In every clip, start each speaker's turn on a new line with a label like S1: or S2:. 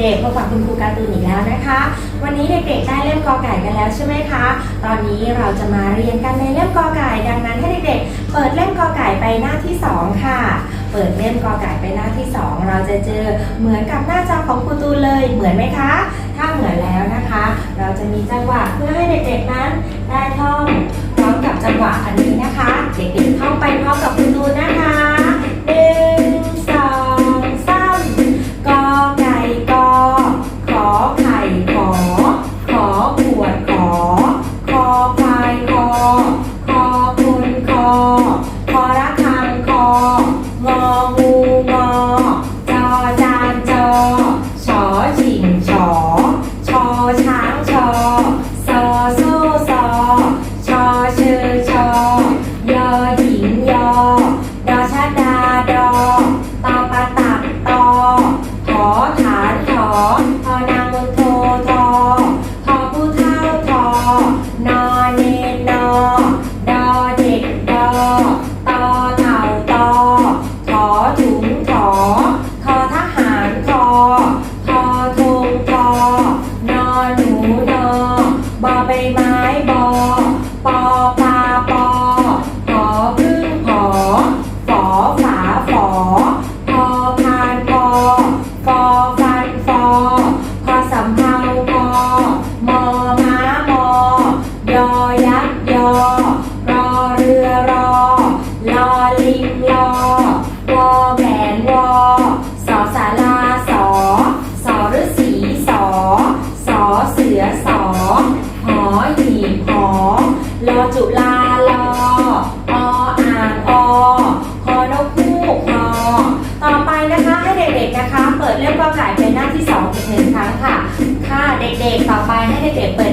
S1: เด็กๆพบกับคุณครูการ์ตูนอีกแล้วนะคะ วันนี้เด็กๆได้เล่มกอไก่กันแล้วใช่ไหมคะ ตอนนี้เราจะมาเรียนกันในเล่มกอไก่ดังนั้นให้เด็กๆ เปิดเล่มกอไก่ไปหน้าที่สองค่ะ เปิดเล่มกอไก่ไปหน้าที่สองเราจะเจอเหมือนกับหน้าจอของครูตูนเลยเหมือนไหมคะ ถ้าเหมือนแล้วนะคะ เราจะมีจังหวะเพื่อให้เด็กๆนั้นได้ท่องพร้อมกับจังหวะอันนี้นะคะ เด็กๆท่องไปพร้อมกับครูตูนนะคะ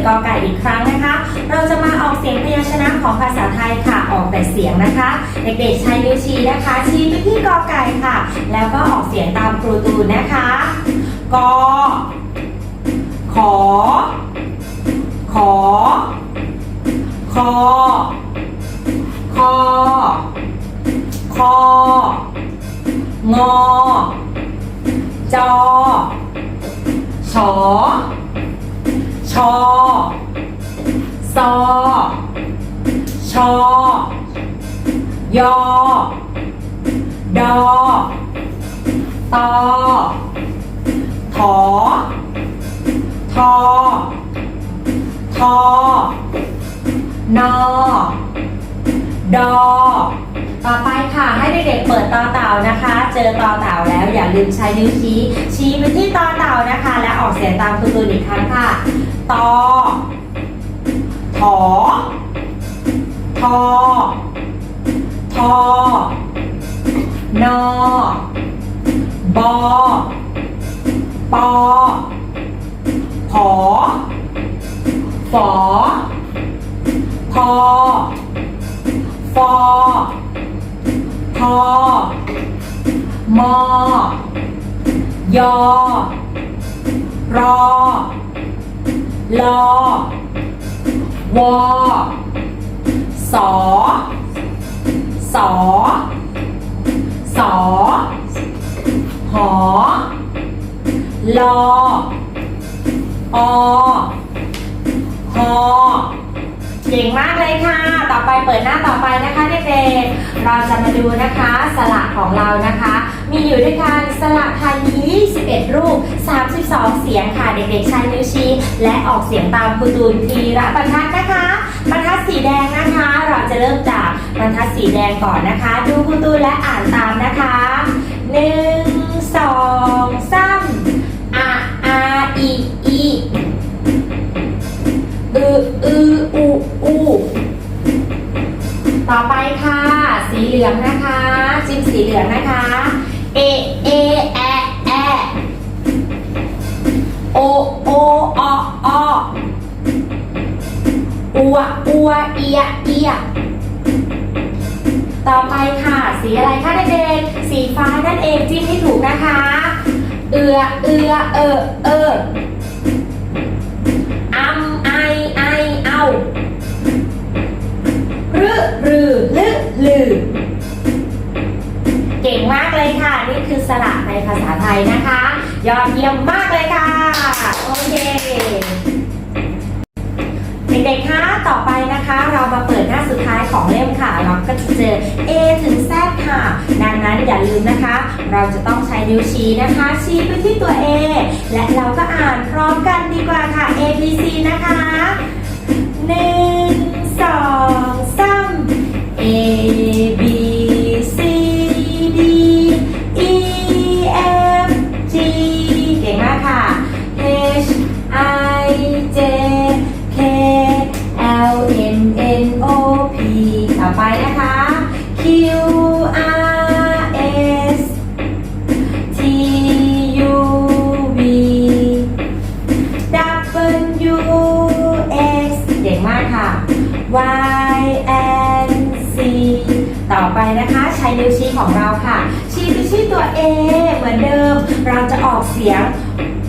S1: กๆเปิดกอไก่อีกครั้งนะคะ เราจะมาออกเสียงพยัญชนะของภาษาไทยค่ะ ออกแต่เสียงนะคะ เด็กๆใช้นิ้วชี้นะคะ ชี้ไปที่กอไก่ค่ะ แล้วก็ออกเสียงตามครูตูนนะคะ กอ ขอ ขอ คอ คอ คอ งอ จอ ชอ ชอซอชอยอดอตอถอทอทอนอ ดอ ต่อไปค่ะให้เด็กๆเปิดต่อเต่านะคะ เจอต่อเต่าแล้วอย่าลืมใช้นิ้วชี้ชี้ไปที่ต่อเต่านะคะ และออกเสียงตามคุณตูนอีกครั้งค่ะตอถอทอทอนอบอปอผอฝอพอ มอยอรอลอวอสอสอสอหอลออฮอ ก่งมากเลยค่ะ ต่อไปเปิดหน้าต่อไปนะคะเด็กๆ เราจะมาดูนะคะสระของเรานะคะ มีอยู่ด้วยกันสระไทยมี21 รูป 32 เสียงค่ะ เด็กๆใช้นิ้วชี้และออกเสียงตามครูตูนทีละบรรทัดนะคะ บรรทัดสีแดงนะคะ เราจะเริ่มจากบรรทัดสีแดงก่อนนะคะ ดูครูตูนและอ่านตามนะคะหนึ่งสองสามอะอาอีอีอืออือ อูอูต่อไปค่ะ สีเหลืองนะคะ จิ้มสีเหลืองนะคะ เอ เอ แอ แอ โอ โอ ออออัว อัว เอีย เอีย ต่อไปค่ะ สีอะไรคะเด็กๆสีฟ้านั่นเองจิ้มให้ถูกนะคะ เอือ เอือ เออ เออ รึรือ ลึลือ เก่งมากเลยค่ะ นี่คือสระในภาษาไทยนะคะ ยอดเยี่ยมมากเลยค่ะ โอเคเด็กๆคะต่อไปนะคะ เรามาเปิดหน้าสุดท้ายของเล่มค่ะ เราก็จะเจอ A ถึง Z ค่ะ ดังนั้นอย่าลืมนะคะ เราจะต้องใช้นิ้วชี้นะคะ ชี้ไปที่ตัว A และเราก็อ่านพร้อมกันดีกว่าค่ะ A B C นะคะหนึ่ง สองสาม A B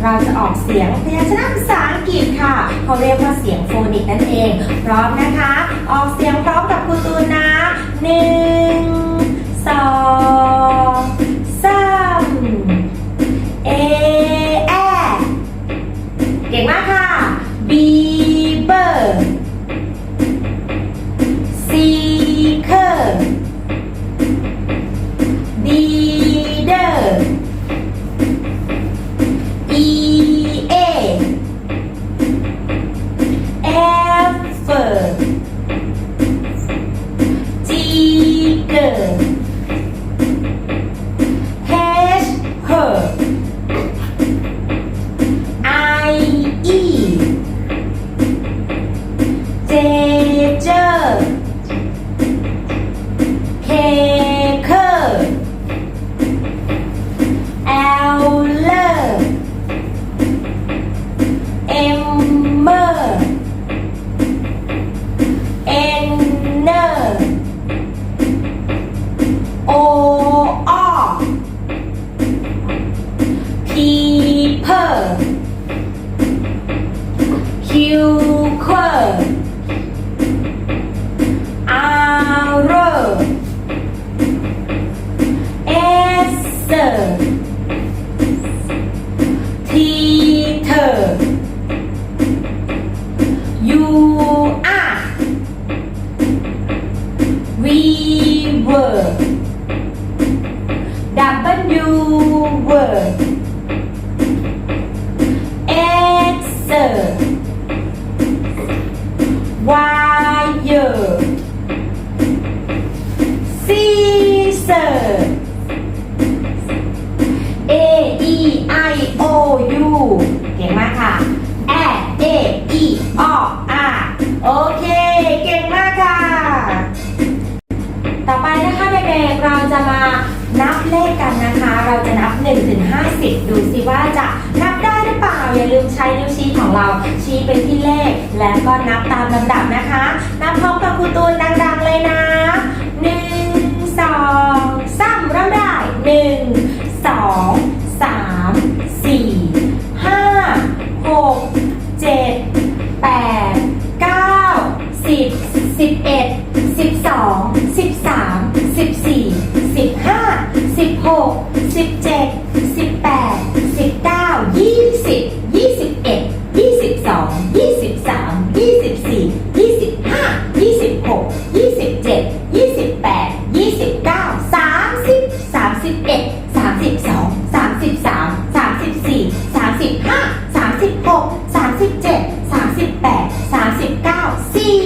S1: เราจะออกเสียงพยัญชนะภาษาอังกฤษค่ะเขาเรียกว่าเสียงโฟนิกนั่นเอง พร้อมนะคะ ออกเสียงพร้อมกับครูตูนนะหนึ่ง power. ก็นับตามลำดับนะคะ 38 39 40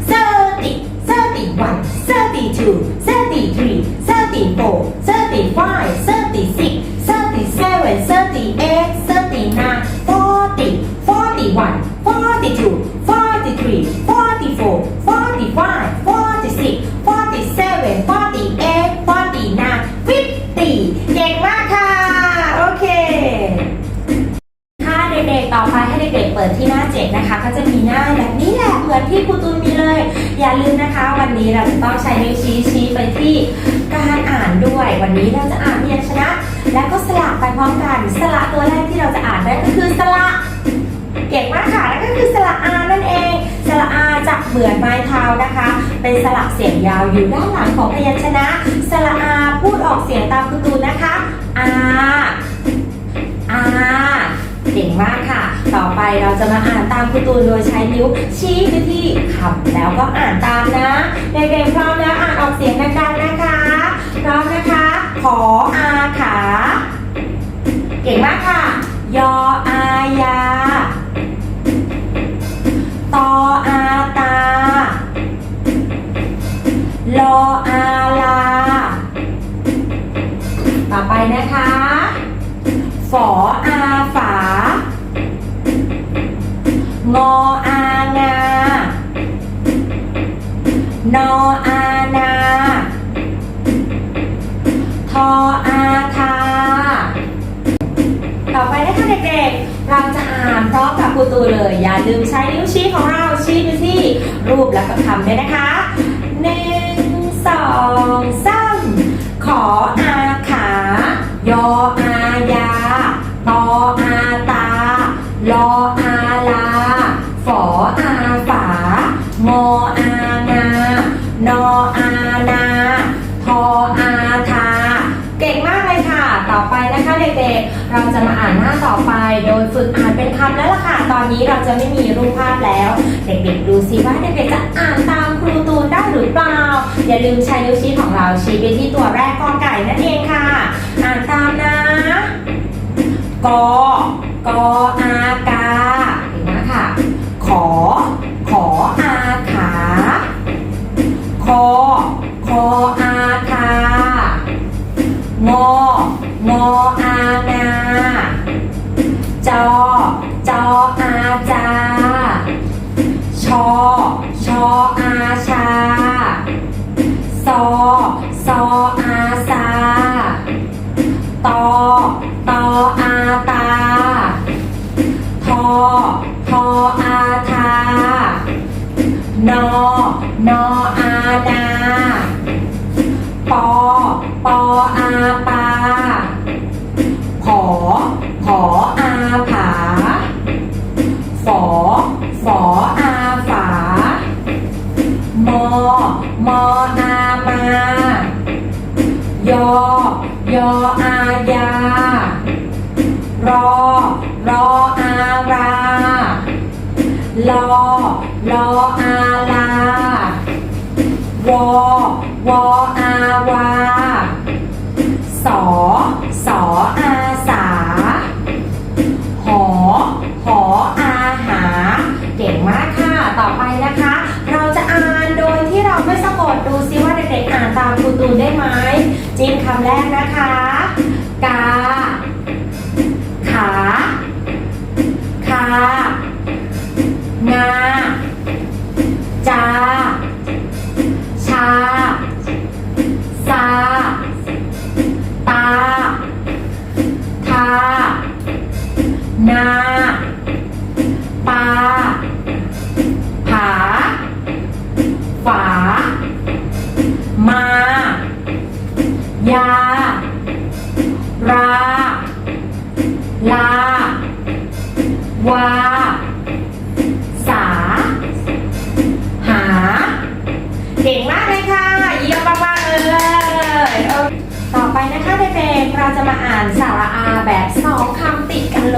S1: 42 43 44 45 46 47 48 49 50เก่งมากค่ะ โอเคถ้าเด็กๆต่อไปให้เด็กๆเปิดที่หน้าเจ็ดนะคะ ก็จะมีหน้าแบบนี้แหละเหมือนที่ครูตูนมีเลย อย่าลืมนะคะ วันนี้เราจะต้องใช้นิ้วชี้ชี้ไปที่การอ่านด้วย วันนี้เราจะอ่านพยัญชนะ และก็สระไปพร้อมกัน สระตัวแรกที่เราจะอ่านได้ก็คือสระ เก่งมากค่ะนั่นก็คือสระอานั่นเอง สระอาจะเหมือนไม้เท้านะคะ เป็นสระเสียงยาวอยู่ด้านหลังของพยัญชนะ สระอาพูดออกเสียงตามคุณตูนนะคะอาอาเก่งมากค่ะ ต่อไปเราจะมาอ่านตามคุณตูนโดยใช้นิ้วชี้ไปที่คำแล้วก็อ่านตามนะเด็กๆพร้อมแล้วอ่านออกเสียงดังๆนะคะพร้อมนะคะ ขออาขา เก่งมากค่ะ ยออายา ฝออาฝางออางานออานาทออาทา ต่อไปนะคะเด็กๆ เราจะอ่านพร้อมกับครูตูเลย อย่าลืมใช้นิ้วชี้ของเราชี้ไปที่รูปแล้วก็คำด้วยนะคะหนึ่งสองสามขออาขายออา ลออาลา ฝออาฝางออางานออานาทออาทา เก่งมากเลยค่ะ ต่อไปนะคะเด็กๆ เราจะมาอ่านหน้าต่อไป โดยฝึกอ่านเป็นคำแล้วล่ะค่ะ ตอนนี้เราจะไม่มีรูปภาพแล้ว เด็กๆ ดูซิว่าเด็กๆ จะอ่านตามครูตูนได้หรือเปล่า อย่าลืมใช้นิ้วชี้ของเราชี้ไปที่ตัวแรกกอไก่นั่นเองค่ะ อ่านตามนะ กอ กออากา ผอ ครูตูนได้ไหมจิ้มคำแรกนะคะ กา ขา คา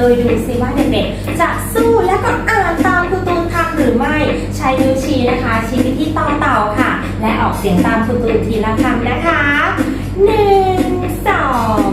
S1: เลยดูซิว่าเด็กๆจะสู้แล้วก็อ่านตามคุณตูนทำหรือไม่ ใช้นิ้วชี้นะคะ ชี้ไปที่ต่อเต่าค่ะ และออกเสียงตามคุณตูนทีละคำนะคะหนึ่งสอง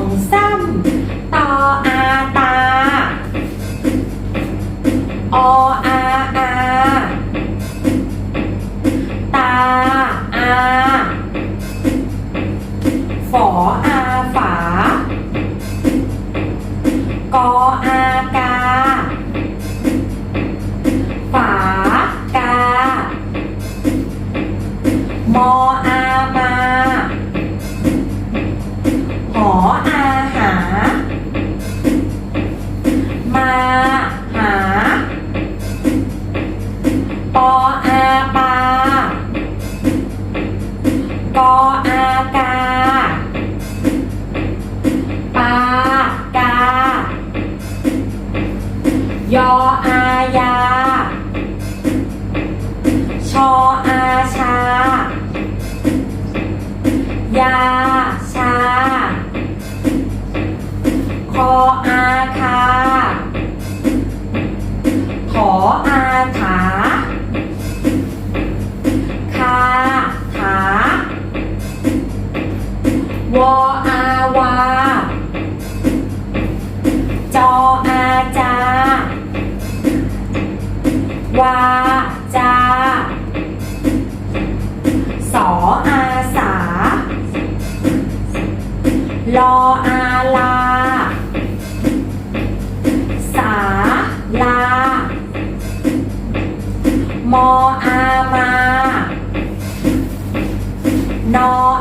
S1: No.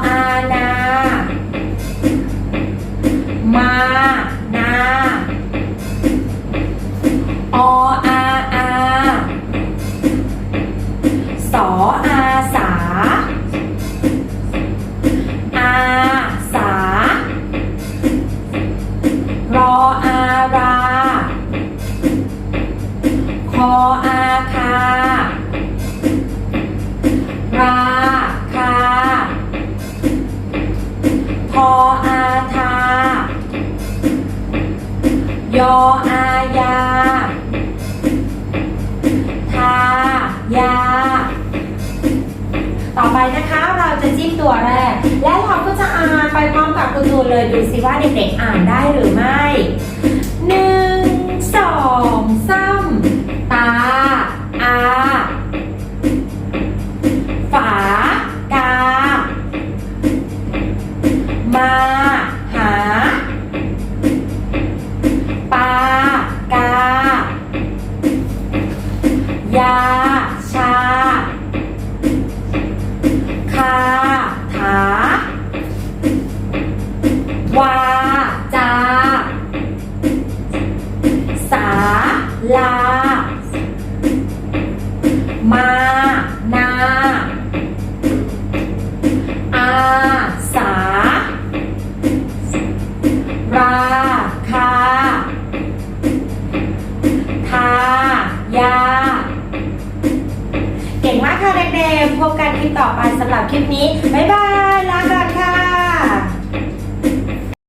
S1: ต่อไปนะคะเราจะจิ้มตัวแรก และเราก็จะอ่านไปพร้อมกับคุณครูเลยดูสิว่าเด็กๆอ่านได้หรือไม่ ค่ะ คลิปนี้ บ๊ายบาย